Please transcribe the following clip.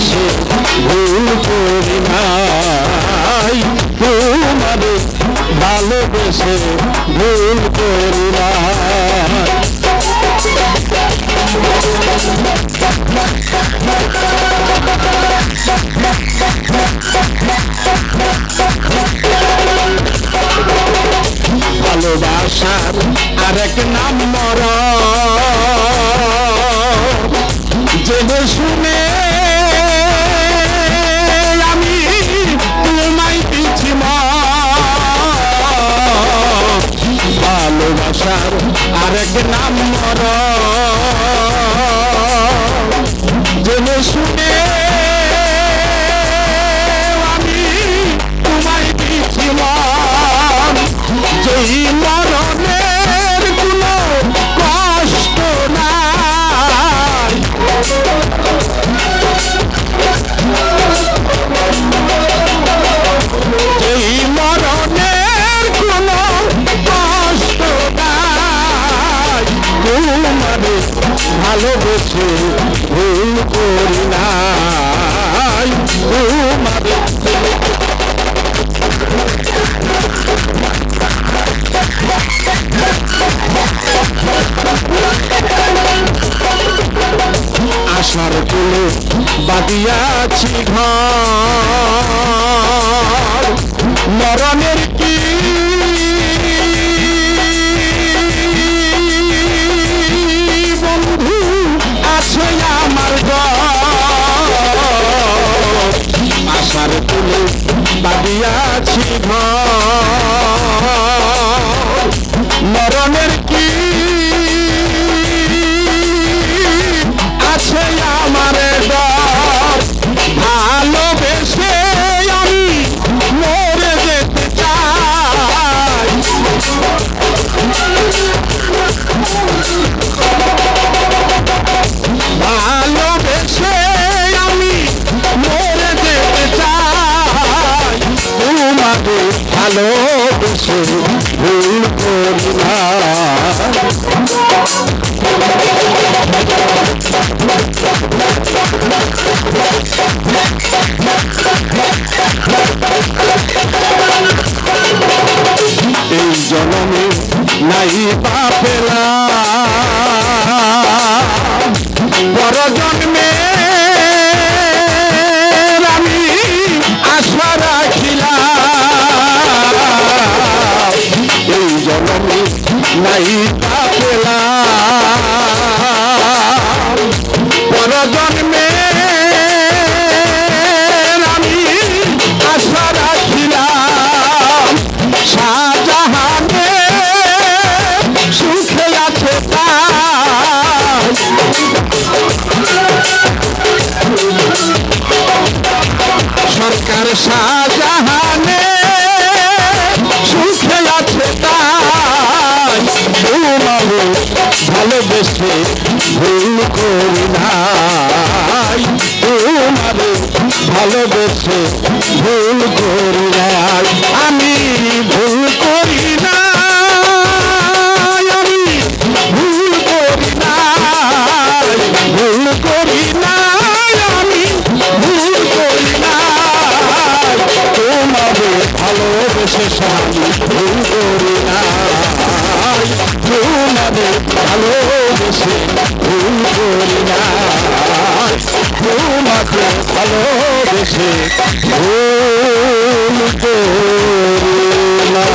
ভালোবেসে ভুল করি নাই তোমারে ভালোবেসে ভুল করি ভালোবাসার আরেক নাম ভালোবাসার আরেক নাম মর ভালোবেসে ভুল করি নাই। তোমারে আশার কুলে বাদিয়াছি ঘর। ঘর। মরণের কি ভালোবেসে नहीं তোমারে ভালোবেসে ভুল করি নাই তোমারে ভালোবেসে ভুল করি নাই আমি ভুল করি না ভুল করি না ভুল করি না ভুল করি না তোমারে ভালোবেসে স্বামী ভুল করি বেশি ভুল করি না তোমাকে ভালোবেসে ভুল করি না